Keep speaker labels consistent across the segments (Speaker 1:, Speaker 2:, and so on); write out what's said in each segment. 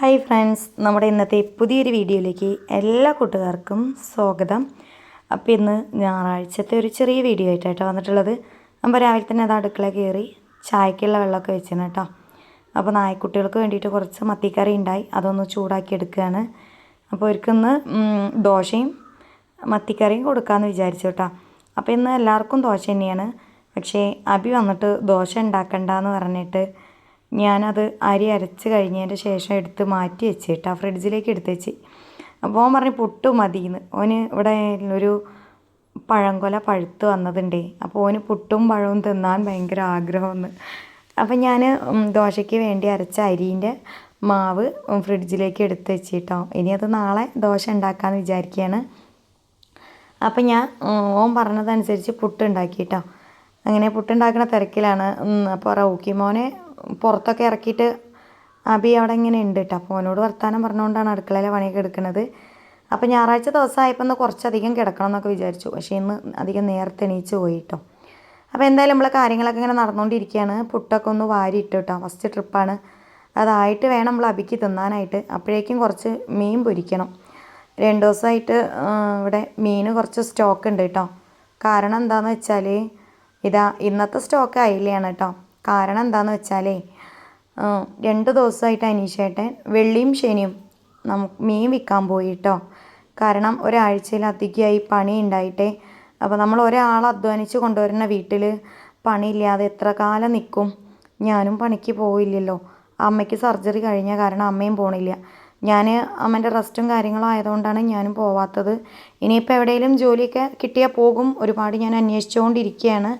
Speaker 1: Hi friends നമ്മുടെ ഇന്നത്തെ പുതിയൊരു വീഡിയോയിലേക്ക് എല്ലാ കൂട്ടുകാർക്കും സ്വാഗതം. അപ്പോൾ ഇന്ന് ഞായറാഴ്ചത്തെ ഒരു ചെറിയ വീഡിയോ ആയിട്ടാണ് വന്നിട്ടുള്ളത്. നമ്മൾ രാവിലെ തന്നെ അത് അടുക്കള കയറി ചായക്കുള്ള വെള്ളമൊക്കെ വെച്ചാണ് കേട്ടോ. അപ്പോൾ നായ്ക്കുട്ടികൾക്ക് വേണ്ടിയിട്ട് കുറച്ച് മത്തിക്കറി ഉണ്ടായി അതൊന്ന് ചൂടാക്കി എടുക്കുകയാണ്. അപ്പോൾ അവർക്കിന്ന് ദോശയും മത്തിക്കറിയും കൊടുക്കാമെന്ന് വിചാരിച്ചു കേട്ടോ. അപ്പോൾ ഇന്ന് എല്ലാവർക്കും ദോശ തന്നെയാണ്. പക്ഷേ അബി വന്നിട്ട് ദോശ ഉണ്ടാക്കണ്ടെന്ന് പറഞ്ഞിട്ട് ഞാനത് അരി അരച്ച് കഴിഞ്ഞതിന്റെ ശേഷം എടുത്ത് മാറ്റി വെച്ച് കേട്ടോ ഫ്രിഡ്ജിലേക്ക് എടുത്ത് വെച്ച്. അപ്പോൾ ഓൻ പറഞ്ഞു പുട്ട് മതിയെന്ന് ഓന് ഇവിടെ ഒരു പഴംകൊല പഴുത്ത് വന്നതുണ്ടേ. അപ്പോൾ ഓന് പുട്ടും പഴവും തിന്നാൻ ഭയങ്കര ആഗ്രഹമെന്ന്. അപ്പം ഞാൻ ദോശയ്ക്ക് വേണ്ടി അരച്ച അരീന്റെ മാവ് ഫ്രിഡ്ജിലേക്ക് എടുത്ത് വെച്ച് കേട്ടോ ഇനി അത് നാളെ ദോശ ഉണ്ടാക്കാമെന്ന് വിചാരിക്കുകയാണ് അപ്പം ഞാൻ ഓൻ പറഞ്ഞതനുസരിച്ച് പുട്ടുണ്ടാക്കി കേട്ടോ അങ്ങനെ പുട്ടുണ്ടാക്കുന്ന തിരക്കിലാണ്. അപ്പോൾ റൗക്കി മോനെ പുറത്തൊക്കെ ഇറക്കിയിട്ട് അബി അവിടെ ഇങ്ങനെ ഉണ്ട് കേട്ടോ അപ്പോൾ ഓനോട് വർത്താനം പറഞ്ഞുകൊണ്ടാണ് അടുക്കളയിലെ പണിയൊക്കെ എടുക്കുന്നത്. അപ്പോൾ ഞായറാഴ്ച ദിവസമായപ്പോൾ ഒന്ന് കുറച്ചധികം കിടക്കണം എന്നൊക്കെ വിചാരിച്ചു. പക്ഷേ ഇന്ന് അധികം നേരത്തെ എണീച്ച് പോയി കേട്ടോ അപ്പോൾ എന്തായാലും നമ്മളെ കാര്യങ്ങളൊക്കെ ഇങ്ങനെ നടന്നുകൊണ്ടിരിക്കുകയാണ് പുട്ടൊക്കെ ഒന്ന് വാരി ഇട്ട് കേട്ടോ ഫസ്റ്റ് ട്രിപ്പാണ് അതായിട്ട് വേണം നമ്മൾ അബിക്ക് തിന്നാനായിട്ട്. അപ്പോഴേക്കും കുറച്ച് മീൻ പൊരിക്കണം. രണ്ട് ദിവസമായിട്ട് ഇവിടെ മീൻ കുറച്ച് സ്റ്റോക്ക് ഉണ്ട് കേട്ടോ കാരണം എന്താണെന്ന് വെച്ചാൽ ഇതാ ഇന്നത്തെ സ്റ്റോക്ക് അയിലയാണ് കേട്ടോ കാരണം എന്താണെന്ന് വെച്ചാലേ രണ്ട് ദിവസമായിട്ട് അനീഷേട്ടൻ വെള്ളിയും ശനിയും നമുക്ക് മീൻ വിൽക്കാൻ പോയി കേട്ടോ കാരണം ഒരാഴ്ചയിലധികമായി പണി ഉണ്ടായിട്ടേ അപ്പോൾ നമ്മൾ ഒരാൾ അധ്വാനിച്ച് കൊണ്ടുവരുന്ന വീട്ടിൽ പണിയില്ലാതെ എത്ര കാലം നിൽക്കും ഞാനും പണിക്ക് പോയില്ലല്ലോ. അമ്മയ്ക്ക് സർജറി കഴിഞ്ഞ കാരണം അമ്മയും പോണില്ല. ഞാൻ അമ്മേന്റെ റെസ്റ്റും കാര്യങ്ങളും ആയതുകൊണ്ടാണ് ഞാനും പോവാത്തത്. ഇനിയിപ്പോൾ എവിടെയെങ്കിലും ജോലിയൊക്കെ കിട്ടിയാൽ പോകും. ഒരുപാട് ഞാൻ അന്വേഷിച്ചുകൊണ്ടിരിക്കുകയാണ്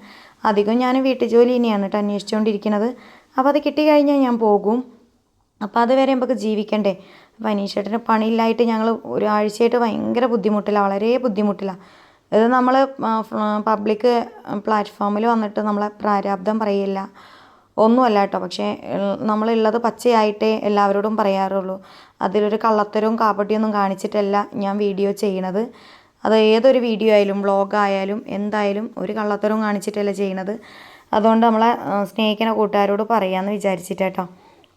Speaker 1: അധികം ഞാൻ വീട്ടു ജോലി തന്നെയാണ് കേട്ടോ അന്വേഷിച്ചുകൊണ്ടിരിക്കുന്നത് അപ്പോൾ അത് കിട്ടിക്കഴിഞ്ഞാൽ ഞാൻ പോകും. അപ്പോൾ അതുവരെ നമുക്ക് ജീവിക്കണ്ടേ. അപ്പോൾ അനീഷേട്ടന് പണിയില്ലായിട്ട് ഞങ്ങൾ ഒരാഴ്ചയായിട്ട് ഭയങ്കര ബുദ്ധിമുട്ടില്ല വളരെ ബുദ്ധിമുട്ടില്ല ഇത് നമ്മൾ പബ്ലിക് പ്ലാറ്റ്ഫോമിൽ വന്നിട്ട് നമ്മളെ പ്രാരാബ്ദം പറയില്ല ഒന്നുമല്ല കേട്ടോ പക്ഷേ നമ്മളുള്ളത് പച്ചയായിട്ടേ എല്ലാവരോടും പറയാറുള്ളൂ. അതിലൊരു കള്ളത്തരവും കാപ്പട്ടിയൊന്നും കാണിച്ചിട്ടല്ല ഞാൻ വീഡിയോ ചെയ്യണത്. അത് ഏതൊരു വീഡിയോ ആയാലും വ്ളോഗായാലും എന്തായാലും ഒരു കള്ളത്തരവും കാണിച്ചിട്ടല്ല ചെയ്യണത്. അതുകൊണ്ട് നമ്മളെ സ്നേഹിക്കുന്ന കൂട്ടുകാരോട് പറയാമെന്ന് വിചാരിച്ചിട്ടേട്ടോ.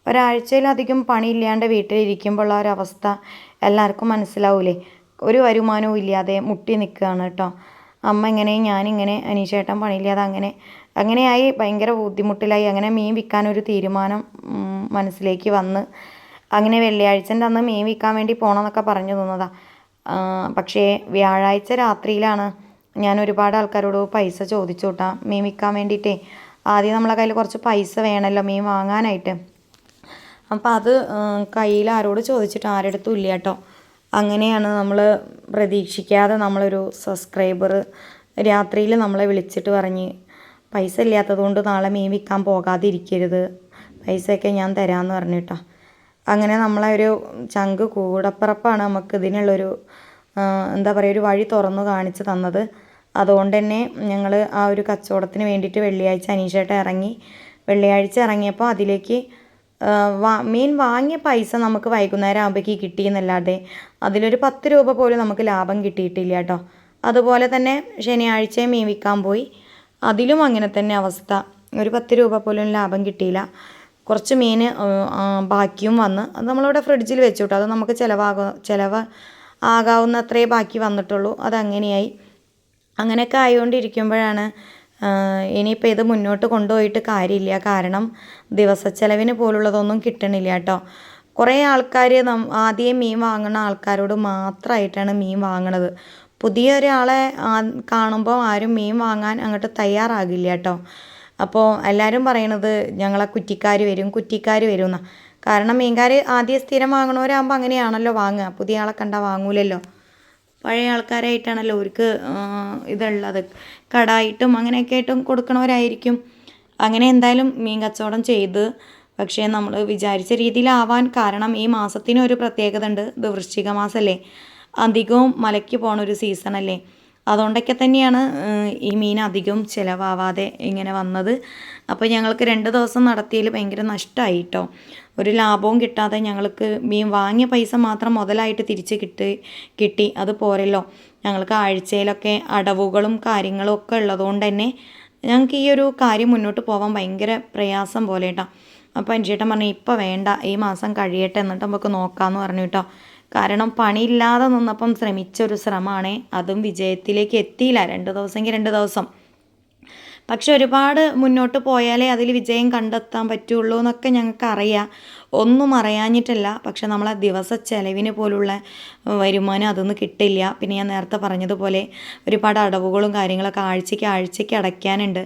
Speaker 1: ഒരാഴ്ചയിലധികം പണിയില്ലാണ്ട് വീട്ടിലിരിക്കുമ്പോൾ ഉള്ള ഒരവസ്ഥ എല്ലാവർക്കും മനസ്സിലാവൂലേ. ഒരു വരുമാനവും ഇല്ലാതെ മുട്ടി നിൽക്കുകയാണ് കേട്ടോ. അമ്മ ഇങ്ങനെ ഞാനിങ്ങനെ അനീഷേട്ടൻ പണിയില്ലാതെ അങ്ങനെ. അങ്ങനെയായി ഭയങ്കര ബുദ്ധിമുട്ടിലായി. അങ്ങനെ മീൻ വിൽക്കാനൊരു തീരുമാനം മനസ്സിലേക്ക് വന്ന്. അങ്ങനെ വെള്ളിയാഴ്ചന്റെ അന്ന് മീൻ വിൽക്കാൻ വേണ്ടി പോകണമെന്നൊക്കെ പറഞ്ഞു തന്നതാ. പക്ഷേ വ്യാഴാഴ്ച രാത്രിയിലാണ് ഞാൻ ഒരുപാട് ആൾക്കാരോട് പൈസ ചോദിച്ചു കൂട്ടാം മീൻ വിൽക്കാൻ വേണ്ടിയിട്ടേ ആദ്യം നമ്മളെ കയ്യിൽ കുറച്ച് പൈസ വേണമല്ലോ മീൻ വാങ്ങാനായിട്ട്. അപ്പം അത് കയ്യിൽ ആരോട് ചോദിച്ചിട്ട് ആരെടുത്തും ഇല്ല കേട്ടോ അങ്ങനെയാണ് നമ്മൾ പ്രതീക്ഷിക്കാതെ നമ്മളൊരു സബ്സ്ക്രൈബർ രാത്രിയിൽ നമ്മളെ വിളിച്ചിട്ട് പറഞ്ഞ് പൈസ ഇല്ലാത്തത് കൊണ്ട് നാളെ മീൻ വിൽക്കാൻ പോകാതിരിക്കരുത്. പൈസയൊക്കെ ഞാൻ തരാമെന്ന് പറഞ്ഞിട്ടാ. അങ്ങനെ നമ്മളെ ഒരു ചങ്ക് കൂടപ്പിറപ്പാണ് നമുക്ക് ഇതിനുള്ളൊരു എന്താ പറയുക ഒരു വഴി തുറന്നു കാണിച്ചു തന്നത്. അതുകൊണ്ട് തന്നെ ഞങ്ങൾ ആ ഒരു കച്ചവടത്തിന് വേണ്ടിയിട്ട് വെള്ളിയാഴ്ച അനീഷേട്ട ഇറങ്ങി വെള്ളിയാഴ്ച ഇറങ്ങിയപ്പോൾ അതിലേക്ക് മീൻ വാങ്ങിയ പൈസ നമുക്ക് വൈകുന്നേരം ആകുമ്പോഴേക്ക് കിട്ടിയെന്നല്ലാതെ അതിലൊരു പത്ത് രൂപ പോലും നമുക്ക് ലാഭം കിട്ടിയിട്ടില്ല കേട്ടോ. അതുപോലെ തന്നെ ശനിയാഴ്ചയും മീൻ വിൽക്കാൻ പോയി. അതിലും അങ്ങനെ തന്നെ അവസ്ഥ. ഒരു പത്ത് രൂപ പോലും ലാഭം കിട്ടിയില്ല. കുറച്ച് മീൻ ബാക്കിയും വന്ന് അത് നമ്മളിവിടെ ഫ്രിഡ്ജിൽ വെച്ചു അത് നമുക്ക് ചിലവാകും ചിലവ് ആകാവുന്നത്രേ ബാക്കി വന്നിട്ടുള്ളൂ. അതങ്ങനെയായി. അങ്ങനെയൊക്കെ ആയിക്കൊണ്ടിരിക്കുമ്പോഴാണ് ഇനിയിപ്പോൾ ഇത് മുന്നോട്ട് കൊണ്ടുപോയിട്ട് കാര്യമില്ല. കാരണം ദിവസച്ചെലവിന് പോലുള്ളതൊന്നും കിട്ടണില്ല കേട്ടോ. കുറേ ആൾക്കാർ നം ആദ്യം മീൻ വാങ്ങുന്ന ആൾക്കാരോട് മാത്രമായിട്ടാണ് മീൻ വാങ്ങണത്. പുതിയ ഒരാളെ കാണുമ്പോൾ ആരും മീൻ വാങ്ങാൻ അങ്ങോട്ട് തയ്യാറാകില്ല കേട്ടോ. അപ്പോൾ എല്ലാവരും പറയണത് ഞങ്ങളെ കുറ്റിക്കാർ വരും കുറ്റിക്കാർ വരും എന്നാണ് കാരണം മീൻകാർ ആദ്യം സ്ഥിരം വാങ്ങണവരാകുമ്പോൾ അങ്ങനെയാണല്ലോ വാങ്ങുക. പുതിയ ആളെ കണ്ടാൽ വാങ്ങൂലല്ലോ. പഴയ ആൾക്കാരായിട്ടാണല്ലോ അവർക്ക് ഇതുള്ളത്. കടായിട്ടും അങ്ങനെയൊക്കെ ആയിട്ടും കൊടുക്കണവരായിരിക്കും. അങ്ങനെ എന്തായാലും മീൻ കച്ചവടം ചെയ്ത് പക്ഷേ നമ്മൾ വിചാരിച്ച രീതിയിലാവാൻ കാരണം ഈ മാസത്തിന് ഒരു പ്രത്യേകത ഉണ്ട്. ഇത് വൃശ്ചിക മാസമല്ലേ അധികവും മലയ്ക്ക് പോണ ഒരു സീസണല്ലേ. അതുകൊണ്ടൊക്കെ തന്നെയാണ് ഈ മീൻ അധികം ചിലവാവാതെ ഇങ്ങനെ വന്നത്. അപ്പോൾ ഞങ്ങൾക്ക് രണ്ട് ദിവസം നടത്തിയതിൽ ഭയങ്കര നഷ്ടമായി കേട്ടോ ഒരു ലാഭവും കിട്ടാതെ ഞങ്ങൾക്ക് മീൻ വാങ്ങിയ പൈസ മാത്രം മുതലായിട്ട് തിരിച്ച് കിട്ടി കിട്ടി. അത് പോരല്ലോ. ഞങ്ങൾക്ക് ആഴ്ചയിലൊക്കെ അടവുകളും കാര്യങ്ങളും ഒക്കെ ഉള്ളതുകൊണ്ട് തന്നെ ഞങ്ങൾക്ക് ഈ ഒരു കാര്യം മുന്നോട്ട് പോകാൻ ഭയങ്കര പ്രയാസം പോലെ കേട്ടോ അപ്പോൾ അഞ്ചേട്ടൻ പറഞ്ഞു ഇപ്പോൾ വേണ്ട ഈ മാസം കഴിയട്ടെ എന്നിട്ട് നമുക്ക് നോക്കാമെന്ന് പറഞ്ഞു കേട്ടോ കാരണം പണിയില്ലാതെ നിന്നപ്പം ശ്രമിച്ച ഒരു ശ്രമമാണേ. അതും വിജയത്തിലേക്ക് എത്തിയില്ല. രണ്ട് ദിവസമെങ്കിൽ രണ്ട് ദിവസം. പക്ഷെ ഒരുപാട് മുന്നോട്ട് പോയാലേ അതിൽ വിജയം കണ്ടെത്താൻ പറ്റുള്ളൂ എന്നൊക്കെ ഞങ്ങൾക്ക് അറിയാം. ഒന്നും അറിയാഞ്ഞിട്ടില്ല. പക്ഷെ നമ്മളെ ദിവസ ചെലവിന് പോലുള്ള വരുമാനം അതൊന്നും കിട്ടില്ല. പിന്നെ ഞാൻ നേരത്തെ പറഞ്ഞതുപോലെ ഒരുപാട് അടവുകളും കാര്യങ്ങളൊക്കെ ആഴ്ചയ്ക്ക് ആഴ്ചയ്ക്ക് അടയ്ക്കാനുണ്ട്.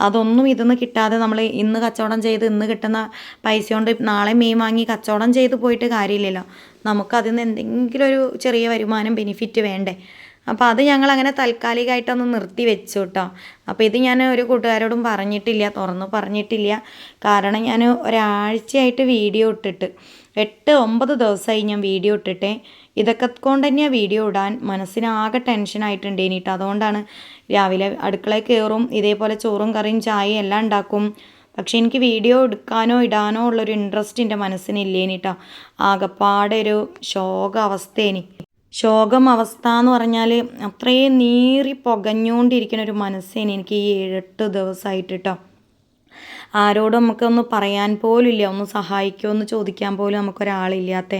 Speaker 1: അതൊന്നും ഇതൊന്ന് കിട്ടാതെ നമ്മൾ ഇന്ന് കച്ചവടം ചെയ്ത് ഇന്ന് കിട്ടുന്ന പൈസ കൊണ്ട് നാളെ മീൻ വാങ്ങി കച്ചവടം ചെയ്ത് പോയിട്ട് കാര്യമില്ലല്ലോ. നമുക്കതിൽ നിന്ന് എന്തെങ്കിലും ഒരു ചെറിയ വരുമാനം ബെനിഫിറ്റ് വേണ്ടേ? അപ്പോൾ അത് ഞങ്ങൾ അങ്ങനെ താൽക്കാലികമായിട്ടൊന്ന് നിർത്തി വെച്ചു കേട്ടോ അപ്പോൾ ഇത് ഞാൻ ഒരു കൂട്ടുകാരോടും പറഞ്ഞിട്ടില്ല തുറന്ന് പറഞ്ഞിട്ടില്ല. കാരണം ഞാൻ ഒരാഴ്ചയായിട്ട് വീഡിയോ ഇട്ടിട്ട് എട്ട് ഒമ്പത് ദിവസമായി ഞാൻ വീഡിയോ ഇട്ടിട്ടെ. ഇതൊക്കെ കൊണ്ട് തന്നെയാണ് വീഡിയോ ഇടാൻ. മനസ്സിനാകെ ടെൻഷനായിട്ടുണ്ട് ഇനിയിട്ട്. അതുകൊണ്ടാണ് രാവിലെ അടുക്കളയിൽ കയറും ഇതേപോലെ ചോറും കറിയും ചായയും എല്ലാം ഉണ്ടാക്കും. പക്ഷെ എനിക്ക് വീഡിയോ എടുക്കാനോ ഇടാനോ ഉള്ളൊരു ഇൻട്രസ്റ്റ് എന്റെ മനസ്സിനില്ലേനിട്ടോ. ആകപ്പാടെ ഒരു ശോക അവസ്ഥയേനി ശോകം അവസ്ഥ എന്ന് പറഞ്ഞാൽ അത്രയും നീറി പുകഞ്ഞുകൊണ്ടിരിക്കുന്ന ഒരു മനസ്സേനെ എനിക്ക് ഈ ഏഴെട്ട് ദിവസമായിട്ട് കേട്ടോ ആരോടും നമുക്കൊന്ന് പറയാൻ പോലും ഇല്ല ഒന്ന് സഹായിക്കുമോ എന്ന് ചോദിക്കാൻ പോലും നമുക്കൊരാളില്ലാത്ത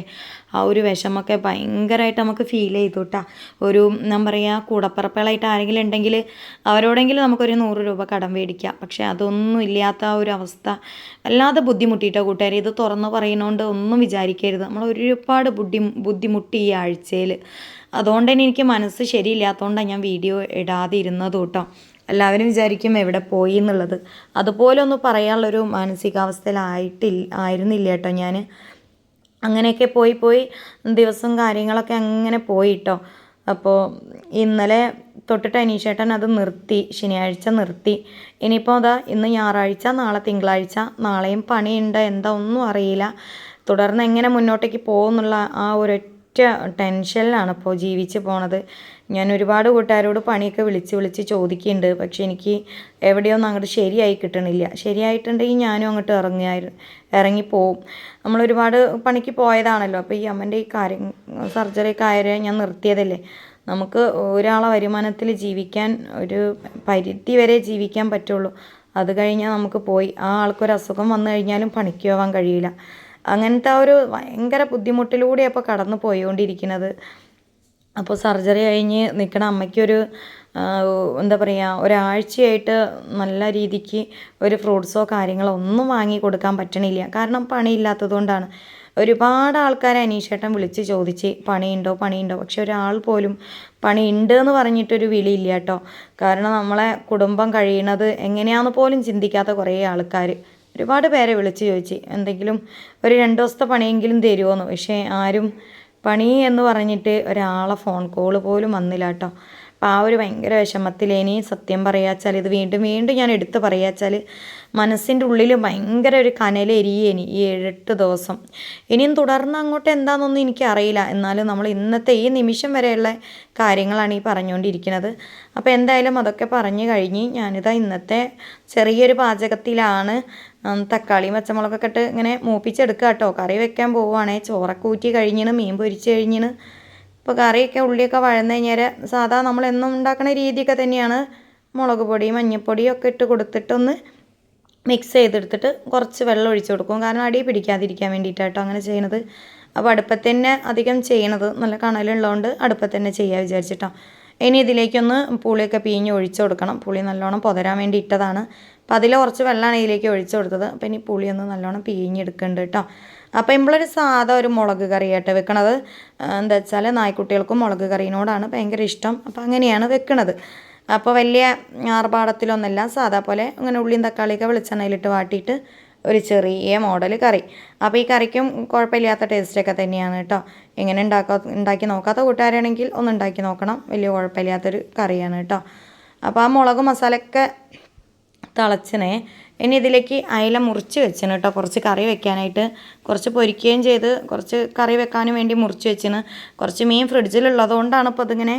Speaker 1: ആ ഒരു വിഷമൊക്കെ ഭയങ്കരമായിട്ട് നമുക്ക് ഫീൽ ചെയ്തു കേട്ടോ ഒരു ഞാൻ പറയുക കൂടപ്പിറപ്പുകളായിട്ട് ആരെങ്കിലും ഉണ്ടെങ്കിൽ അവരോടെങ്കിലും നമുക്കൊരു നൂറ് രൂപ കടം മേടിക്കാം. പക്ഷേ അതൊന്നും ഇല്ലാത്ത ആ ഒരു അവസ്ഥ. വല്ലാതെ ബുദ്ധിമുട്ടിയിട്ടോ കൂട്ടുകാർ ഇത് തുറന്ന് പറയുന്നതുകൊണ്ട് ഒന്നും വിചാരിക്കരുത്. നമ്മൾ ഒരുപാട് ബുദ്ധി ബുദ്ധിമുട്ടി ഈ ആഴ്ചയിൽ അതുകൊണ്ട് തന്നെ എനിക്ക് മനസ്സ് ശരിയില്ലാത്തതുകൊണ്ടാണ് ഞാൻ വീഡിയോ ഇടാതിരുന്നത് കേട്ടോ എല്ലാവരും വിചാരിക്കും എവിടെ പോയി എന്നുള്ളത്. അതുപോലെ ഒന്ന് പറയാനുള്ളൊരു മാനസികാവസ്ഥയിലായിട്ടില്ല ആയിരുന്നില്ല കേട്ടോ ഞാൻ അങ്ങനെയൊക്കെ പോയി പോയി ദിവസം കാര്യങ്ങളൊക്കെ അങ്ങനെ പോയി കേട്ടോ അപ്പോൾ ഇന്നലെ തൊട്ടിട്ട് അനീഷേട്ടൻ അത് നിർത്തി ശനിയാഴ്ച നിർത്തി. ഇനിയിപ്പോൾ അതാ ഇന്ന് ഞായറാഴ്ച നാളെ തിങ്കളാഴ്ച നാളെയും പണിയുണ്ട് എന്താ ഒന്നും അറിയില്ല. തുടർന്ന് എങ്ങനെ മുന്നോട്ടേക്ക് പോകുന്നുള്ള ആ ഒരൊറ്റ ടെൻഷനിലാണ് ഇപ്പോൾ ജീവിച്ച് പോണത്. ഞാൻ ഒരുപാട് കൂട്ടുകാരോട് പണിയൊക്കെ വിളിച്ച് വിളിച്ച് ചോദിക്കുന്നുണ്ട്. പക്ഷെ എനിക്ക് എവിടെയൊന്നും അങ്ങോട്ട് ശരിയായി കിട്ടണില്ല. ശരിയായിട്ടുണ്ടെങ്കിൽ ഞാനും അങ്ങോട്ട് ഇറങ്ങിയായിരുന്നു ഇറങ്ങിപ്പോവും. നമ്മൾ ഒരുപാട് പണിക്ക് പോയതാണല്ലോ. അപ്പോൾ ഈ അമ്മന്റെ ഈ കാര്യം സർജറി കാര്യം ഞാൻ നിർത്തിയതല്ലേ? നമുക്ക് ഒരാളെ വരുമാനത്തിൽ ജീവിക്കാൻ ഒരു പരിധി വരെ ജീവിക്കാൻ പറ്റുള്ളൂ. അത് കഴിഞ്ഞാൽ നമുക്ക് പോയി. ആ ആൾക്കൊരു അസുഖം വന്നു കഴിഞ്ഞാലും പണിക്ക് പോകാൻ കഴിയില്ല. അങ്ങനത്തെ ആ ഒരു ഭയങ്കര ബുദ്ധിമുട്ടിലൂടെ അപ്പോൾ കടന്നു പോയിക്കൊണ്ടിരിക്കുന്നത് അപ്പോൾ സർജറി കഴിഞ്ഞ് നിൽക്കണ അമ്മയ്ക്കൊരു എന്താ പറയുക ഒരാഴ്ചയായിട്ട് നല്ല രീതിക്ക് ഒരു ഫ്രൂട്ട്സോ കാര്യങ്ങളോ ഒന്നും വാങ്ങി കൊടുക്കാൻ പറ്റണില്ല. കാരണം പണിയില്ലാത്തത് കൊണ്ടാണ്. ഒരുപാട് ആൾക്കാരെ അനീഷേട്ടൻ വിളിച്ച് ചോദിച്ച് പണിയുണ്ടോ പണിയുണ്ടോ? പക്ഷെ ഒരാൾ പോലും പണിയുണ്ട് എന്ന് പറഞ്ഞിട്ടൊരു വിളിയില്ല കേട്ടോ. കാരണം നമ്മളെ കുടുംബം കഴിയണത് എങ്ങനെയാണെന്ന് പോലും ചിന്തിക്കാത്ത കുറേ ആൾക്കാർ ഒരുപാട് പേരെ വിളിച്ച് ചോദിച്ചു എന്തെങ്കിലും ഒരു രണ്ട് ദിവസത്തെ പണിയെങ്കിലും തരുമോയെന്ന് പക്ഷേ ആരും പണി എന്ന് പറഞ്ഞിട്ട് ഒരാളെ ഫോൺ കോൾ പോലും വന്നില്ല കേട്ടോ. അപ്പോൾ ആ ഒരു ഭയങ്കര വിഷമത്തിലേനി സത്യം പറയാച്ചാൽ ഇത് വീണ്ടും വീണ്ടും ഞാൻ എടുത്ത് പറയാച്ചാൽ മനസ്സിന്റെ ഉള്ളിൽ ഭയങ്കര ഒരു കനലെരിയേനി ഈ ഏഴെട്ട് ദിവസം. ഇനിയും തുടർന്ന് അങ്ങോട്ട് എന്താണെന്നൊന്നും എനിക്കറിയില്ല എന്നാലും നമ്മൾ ഇന്നത്തെ ഈ നിമിഷം വരെയുള്ള കാര്യങ്ങളാണ് ഈ പറഞ്ഞുകൊണ്ടിരിക്കുന്നത് അപ്പോൾ എന്തായാലും അതൊക്കെ പറഞ്ഞു കഴിഞ്ഞ് ഞാനിതാ ഇന്നത്തെ ചെറിയൊരു പാചകത്തിലാണ് തക്കാളിയും പച്ചമുളകൊക്കെ ഇട്ട് ഇങ്ങനെ മൂപ്പിച്ചെടുക്കുക കേട്ടോ കറി വെക്കാൻ പോവുകയാണെങ്കിൽ ചോറൊക്കെ ഊറ്റി കഴിഞ്ഞിന് മീൻ പൊരിച്ച് കഴിഞ്ഞിന് ഇപ്പോൾ കറിയൊക്കെ ഉള്ളിയൊക്കെ വഴന്ന് കഴിഞ്ഞാൽ സാധാ നമ്മൾ എന്നും ഉണ്ടാക്കുന്ന രീതിയൊക്കെ തന്നെയാണ്. മുളക് പൊടി മഞ്ഞൾപ്പൊടിയും ഒക്കെ ഇട്ട് കൊടുത്തിട്ടൊന്ന് മിക്സ് ചെയ്തെടുത്തിട്ട് കുറച്ച് വെള്ളം ഒഴിച്ചു കൊടുക്കും. കാരണം അടി പിടിക്കാതിരിക്കാൻ വേണ്ടിയിട്ടാട്ടോ അങ്ങനെ ചെയ്യണത്. അപ്പോൾ അടുപ്പത്ത് തന്നെ അധികം ചെയ്യണത് നല്ല കണലുള്ളതുകൊണ്ട് അടുപ്പത്ത് തന്നെ ചെയ്യാൻ വിചാരിച്ചിട്ടോ. ഇനി ഇതിലേക്കൊന്ന് പുളിയൊക്കെ പിഴിഞ്ഞ് ഒഴിച്ചു കൊടുക്കണം. പുളി നല്ലോണം പൊതരാൻ വേണ്ടി ഇട്ടതാണ് അപ്പോൾ അതിൽ കുറച്ച് വെള്ളമാണ് ഇതിലേക്ക് ഒഴിച്ചു കൊടുത്തത്. അപ്പോൾ ഇനി പുളിയൊന്ന് നല്ലോണം പിഴിഞ്ഞെടുക്കുന്നുണ്ട് കേട്ടോ. അപ്പോൾ നമ്മളൊരു സാധാ ഒരു മുളക് കറിയായിട്ട് വെക്കണത്. എന്താ വെച്ചാൽ നായ്ക്കുട്ടികൾക്കും മുളക് കറീനോടാണ് ഭയങ്കര ഇഷ്ടം. അപ്പോൾ അങ്ങനെയാണ് വെക്കണത്. അപ്പോൾ വലിയ ആർഭാടത്തിലൊന്നുമില്ല സാധാ പോലെ അങ്ങനെ ഉള്ളിയും തക്കാളിയൊക്കെ വെളിച്ചെണ്ണയിലിട്ട് വാട്ടിയിട്ട് ഒരു ചെറിയ മോഡൽ കറി. അപ്പോൾ ഈ കറിക്കും കുഴപ്പമില്ലാത്ത ടേസ്റ്റൊക്കെ തന്നെയാണ് കേട്ടോ എങ്ങനെ ഉണ്ടാക്കാ ഉണ്ടാക്കി നോക്കാത്ത കൂട്ടുകാരാണെങ്കിൽ ഒന്ന് ഉണ്ടാക്കി നോക്കണം. വലിയ കുഴപ്പമില്ലാത്തൊരു കറിയാണ് കേട്ടോ അപ്പോൾ ആ മുളക് മസാലയൊക്കെ തിളച്ചിനെ ഇനി ഇതിലേക്ക് അയില മുറിച്ച് വെച്ചിന് കേട്ടോ. കുറച്ച് കറി വെക്കാനായിട്ട് കുറച്ച് പൊരിക്കുകയും ചെയ്ത് കുറച്ച് കറി വെക്കാനും വേണ്ടി മുറിച്ച് വെച്ചിന്. കുറച്ച് മീൻ ഫ്രിഡ്ജിലുള്ളതുകൊണ്ടാണ് ഇപ്പോൾ അതിങ്ങനെ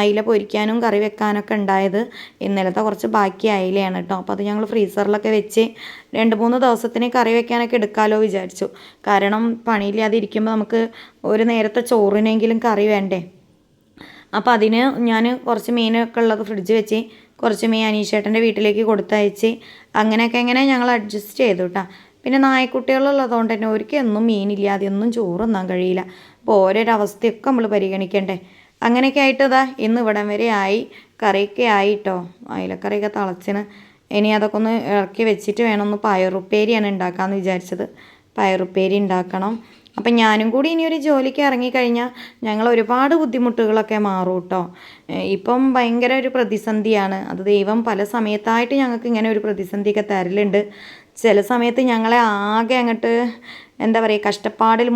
Speaker 1: അയില പൊരിക്കാനും കറി വെക്കാനൊക്കെ ഉണ്ടായത്. ഇന്നലത്തെ കുറച്ച് ബാക്കി അയിലയാണ് കേട്ടോ. അപ്പോൾ അത് ഞങ്ങൾ ഫ്രീസറിലൊക്കെ വെച്ച് രണ്ട് മൂന്ന് ദിവസത്തിന് കറി വെക്കാനൊക്കെ എടുക്കാമല്ലോ വിചാരിച്ചു. കാരണം പണിയില്ലാതെ ഇരിക്കുമ്പോൾ നമുക്ക് ഒരു നേരത്തെ ചോറിനെങ്കിലും കറി വേണ്ടേ? അപ്പോൾ അതിന് ഞാൻ കുറച്ച് മീനൊക്കെ ഉള്ളത് ഫ്രിഡ്ജ് വെച്ച് കുറച്ച് മീൻ അനീഷേട്ടന്റെ വീട്ടിലേക്ക് കൊടുത്തയച്ച് അങ്ങനെയൊക്കെ എങ്ങനെ ഞങ്ങൾ അഡ്ജസ്റ്റ് ചെയ്തു കേട്ടോ പിന്നെ നായക്കുട്ടികളുള്ളതുകൊണ്ട് തന്നെ ഒരിക്കലും ഒന്നും മീനില്ലാതെ ഒന്നും ചോറുന്നാൻ കഴിയില്ല. അപ്പോൾ ഓരോരവസ്ഥയൊക്കെ നമ്മൾ പരിഗണിക്കണ്ടേ. അങ്ങനെയൊക്കെ ആയിട്ട് ഇതാ ഇന്ന് ഇവിടം വരെ ആയി കറിയൊക്കെ ആയിട്ടോ അയിലക്കറിയൊക്കെ തിളച്ചിന്. ഇനി അതൊക്കെ ഒന്ന് ഇറക്കി വെച്ചിട്ട് വേണം ഒന്ന് പയറുപ്പേരിയാണ് ഉണ്ടാക്കാമെന്ന് വിചാരിച്ചത്. പയറുപ്പേരി ഉണ്ടാക്കണം. അപ്പം ഞാനും കൂടി ഇനി ഒരു ജോലിക്ക് ഇറങ്ങിക്കഴിഞ്ഞാൽ ഞങ്ങൾ ഒരുപാട് ബുദ്ധിമുട്ടുകളൊക്കെ മാറും കേട്ടോ. ഇപ്പം ഭയങ്കര ഒരു പ്രതിസന്ധിയാണ്. അത് ദൈവം പല സമയത്തായിട്ട് ഞങ്ങൾക്ക് ഇങ്ങനെ ഒരു പ്രതിസന്ധിയൊക്കെ തരലുണ്ട്. ചില സമയത്ത് ഞങ്ങളെ ആകെ അങ്ങോട്ട് എന്താ പറയുക കഷ്ടപ്പാടിൽ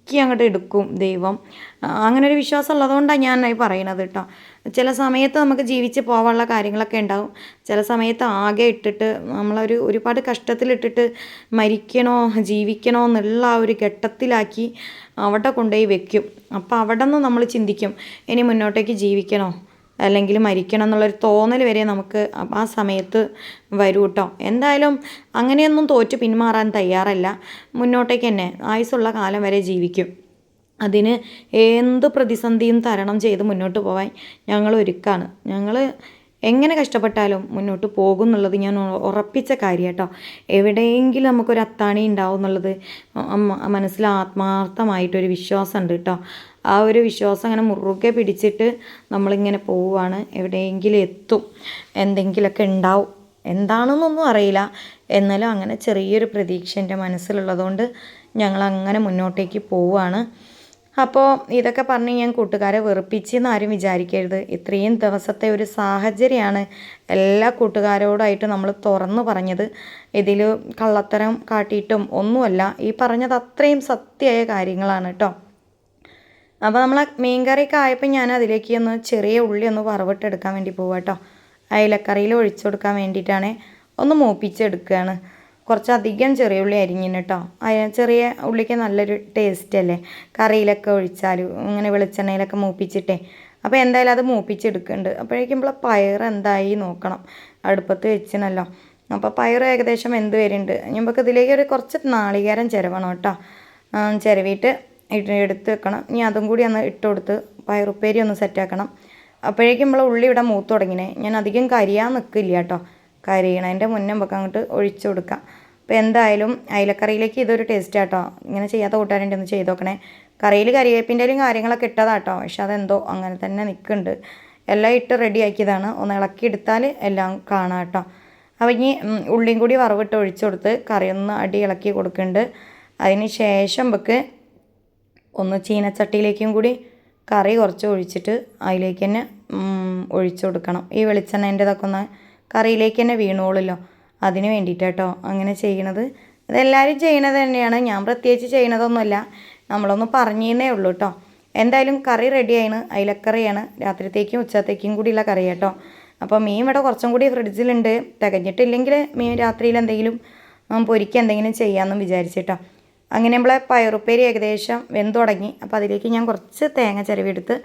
Speaker 1: മുക്കി അങ്ങോട്ട് എടുക്കും ദൈവം. അങ്ങനെ ഒരു വിശ്വാസം ഉള്ളതുകൊണ്ടാണ് ഞാൻ ഈ പറയണത് കേട്ടോ ചില സമയത്ത് നമുക്ക് ജീവിച്ച് പോകാനുള്ള കാര്യങ്ങളൊക്കെ ഉണ്ടാവും. ചില സമയത്ത് ആകെ ഇട്ടിട്ട് നമ്മളൊരു ഒരുപാട് കഷ്ടത്തിലിട്ടിട്ട് മരിക്കണോ ജീവിക്കണോ എന്നുള്ള ആ ഒരു ഘട്ടത്തിലാക്കി അവിടെ കൊണ്ടുപോയി വെക്കും. അപ്പോൾ അവിടെ നിന്ന് നമ്മൾ ചിന്തിക്കും ഇനി മുന്നോട്ടേക്ക് ജീവിക്കണോ? അല്ലെങ്കിൽ മരിക്കണം എന്നുള്ളൊരു തോന്നൽ വരെ നമുക്ക് ആ സമയത്ത് വരും കേട്ടോ എന്തായാലും അങ്ങനെയൊന്നും തോറ്റ് പിന്മാറാൻ തയ്യാറല്ല. മുന്നോട്ടേക്ക് തന്നെ ആയുസ്സുള്ള കാലം വരെ ജീവിക്കും. അതിന് എന്ത് പ്രതിസന്ധിയും തരണം ചെയ്ത് മുന്നോട്ട് പോകാൻ ഞങ്ങൾ ഒരുക്കാണ്. ഞങ്ങൾ എങ്ങനെ കഷ്ടപ്പെട്ടാലും മുന്നോട്ട് പോകും എന്നുള്ളത് ഞാൻ ഉറപ്പിച്ച കാര്യം കേട്ടോ എവിടെയെങ്കിലും നമുക്കൊരു അത്താണി ഉണ്ടാവും എന്നുള്ളത് മനസ്സിൽ ആത്മാർത്ഥമായിട്ടൊരു വിശ്വാസമുണ്ട് കേട്ടോ ആ ഒരു വിശ്വാസം അങ്ങനെ മുറുകെ പിടിച്ചിട്ട് നമ്മളിങ്ങനെ പോവുകയാണ് എവിടെയെങ്കിലും എത്തും. എന്തെങ്കിലുമൊക്കെ ഉണ്ടാവും. എന്താണെന്നൊന്നും അറിയില്ല. എന്നാലും അങ്ങനെ ചെറിയൊരു പ്രതീക്ഷ എന്റെ മനസ്സിലുള്ളതുകൊണ്ട് ഞങ്ങൾ അങ്ങനെ മുന്നോട്ടേക്ക് പോവുകയാണ് അപ്പോൾ ഇതൊക്കെ പറഞ്ഞ് ഞാൻ കൂട്ടുകാരെ വെറുപ്പിച്ചെന്ന് ആരും വിചാരിക്കരുത്. ഇത്രയും ദിവസത്തെ ഒരു സാഹചര്യമാണ് എല്ലാ കൂട്ടുകാരോടായിട്ട് നമ്മൾ തുറന്നു പറഞ്ഞത്. ഇതിൽ കള്ളത്തരം കാട്ടിയിട്ടും ഒന്നുമല്ല. ഈ പറഞ്ഞത് അത്രയും സത്യമായ കാര്യങ്ങളാണ് കേട്ടോ. അപ്പോൾ നമ്മൾ മീൻ കറിയൊക്കെ ആയപ്പോൾ ഞാൻ അതിലേക്ക് ഒന്ന് ചെറിയ ഉള്ളി ഒന്ന് വറവിട്ടെടുക്കാൻ വേണ്ടി പോവാം കേട്ടോ അയിലക്കറിയിൽ ഒഴിച്ചു കൊടുക്കാൻ വേണ്ടിയിട്ടാണ് ഒന്ന് മൂപ്പിച്ചെടുക്കുകയാണ് കുറച്ചധികം ചെറിയ ഉള്ളി അരിഞ്ഞിന് കേട്ടോ ചെറിയ ഉള്ളിക്ക് നല്ലൊരു ടേസ്റ്റ് അല്ലേ? കറിയിലൊക്കെ ഒഴിച്ചാൽ ഇങ്ങനെ വെളിച്ചെണ്ണയിലൊക്കെ മൂപ്പിച്ചിട്ടേ. അപ്പോൾ എന്തായാലും അത് മൂപ്പിച്ചെടുക്കുന്നുണ്ട് അപ്പോഴേക്കും ഇപ്പോൾ പയർ എന്തായി നോക്കണം. അടുപ്പത്ത് വെച്ചിനല്ലോ. അപ്പോൾ പയർ ഏകദേശം എന്ത് വരുന്നുണ്ട് നമുക്ക് ഇതിലേക്ക് ഒരു കുറച്ച് നാളികേരം ചിരവണം കേട്ടോ ചിരവിയിട്ട് എടുത്ത് വെക്കണം. ഇനി അതും കൂടി ഒന്ന് ഇട്ട് കൊടുത്ത് പയറുപ്പേരി ഒന്ന് സെറ്റാക്കണം അപ്പോഴേക്കും നമ്മൾ ഉള്ളി ഇവിടെ മൂത്ത് തുടങ്ങിനെ. ഞാൻ അധികം കരിയാൻ നിൽക്കില്ല കേട്ടോ. കരിയണതിന്റെ മുന്നേ നമുക്ക് അങ്ങോട്ട് ഒഴിച്ചു കൊടുക്കാം. അപ്പോൾ എന്തായാലും അയിലക്കറിയിലേക്ക് ഇതൊരു ടേസ്റ്റ് ആട്ടോ ഇങ്ങനെ ചെയ്യാത്ത കൂട്ടുകാരുണ്ട് ഒന്ന് ചെയ്ത് നോക്കണേ. കറിയിൽ കരിവേപ്പിന്റെയും കാര്യങ്ങളൊക്കെ ഇട്ടതാട്ടോ പക്ഷെ അതെന്തോ അങ്ങനെ തന്നെ നിൽക്കുന്നുണ്ട് എല്ലാം ഇട്ട് റെഡിയാക്കിയതാണ് ഒന്ന് ഇളക്കി എടുത്താൽ എല്ലാം കാണാം കേട്ടോ. അപ്പോൾ ഇനി ഉള്ളിയും കൂടി വറവിട്ട് ഒഴിച്ചു കൊടുത്ത് കറി ഒന്ന് അടി ഇളക്കി കൊടുക്കുന്നുണ്ട്. അതിന് ശേഷം നമുക്ക് ഒന്ന് ചീനച്ചട്ടിയിലേക്കും കൂടി കറി കുറച്ച് ഒഴിച്ചിട്ട് അതിലേക്ക് തന്നെ ഒഴിച്ചു കൊടുക്കണം. ഈ വെളിച്ചെണ്ണേന്റെതൊക്കെ ഒന്ന് കറിയിലേക്ക് തന്നെ വീണോളല്ലോ അതിന് വേണ്ടിയിട്ട് കേട്ടോ അങ്ങനെ ചെയ്യണത്. ഇതെല്ലാവരും ചെയ്യണത് തന്നെയാണ്. ഞാൻ പ്രത്യേകിച്ച് ചെയ്യണതൊന്നുമല്ല. നമ്മളൊന്ന് പറഞ്ഞേ ഉള്ളൂ കേട്ടോ. എന്തായാലും കറി റെഡിയാണ് അയിലക്കറിയാണ്. രാത്രിത്തേക്കും ഉച്ചത്തേക്കും കൂടിയുള്ള കറി കേട്ടോ. അപ്പോൾ മീൻ ഇവിടെ കുറച്ചും കൂടി ഫ്രിഡ്ജിലുണ്ട്. തികഞ്ഞിട്ടില്ലെങ്കിൽ മീൻ രാത്രിയിൽ എന്തെങ്കിലും പൊരിക്കുക എന്തെങ്കിലും ചെയ്യാമെന്നും വിചാരിച്ചിട്ടോ അങ്ങനെ നമ്മളെ പയറുപ്പേരി ഏകദേശം വെന്ത് തുടങ്ങി. അപ്പോൾ അതിലേക്ക് ഞാൻ കുറച്ച് തേങ്ങ ചിരവിയെടുത്ത്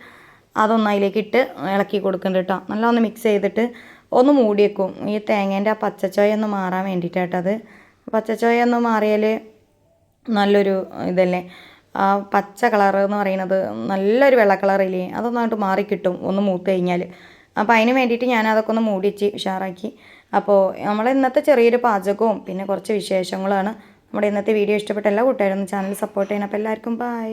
Speaker 1: അതൊന്ന് അതിലേക്ക് ഇട്ട് ഇളക്കി കൊടുക്കുന്നുണ്ട് കേട്ടോ. നല്ല ഒന്ന് മിക്സ് ചെയ്തിട്ട് ഒന്ന് മൂടി വെക്കും. ഈ തേങ്ങേന്റെ ആ പച്ചച്ചോയ ഒന്ന് മാറാൻ വേണ്ടിയിട്ടാട്ടത് പച്ചച്ചോയ ഒന്ന് മാറിയാൽ നല്ലൊരു ഇതല്ലേ? ആ പച്ച കളർ എന്ന് പറയുന്നത് നല്ലൊരു വെള്ള കളറില്ലേ അതൊന്നായിട്ട് മാറിക്കിട്ടും ഒന്ന് മൂത്ത് കഴിഞ്ഞാൽ അപ്പോൾ അതിന് വേണ്ടിയിട്ട് ഞാൻ അതൊക്കെ ഒന്ന് മൂടി വെച്ച് ഉഷാറാക്കി. അപ്പോൾ നമ്മൾ ഇന്നത്തെ ചെറിയൊരു പാചകവും പിന്നെ കുറച്ച് വിശേഷങ്ങളാണ് നമ്മുടെ ഇന്നത്തെ വീഡിയോ ഇഷ്ടപ്പെട്ട എല്ലാ കൂട്ടുകാരും ചാനൽ സപ്പോർട്ട് ചെയ്യണം. അപ്പോൾ എല്ലാവർക്കും ബൈ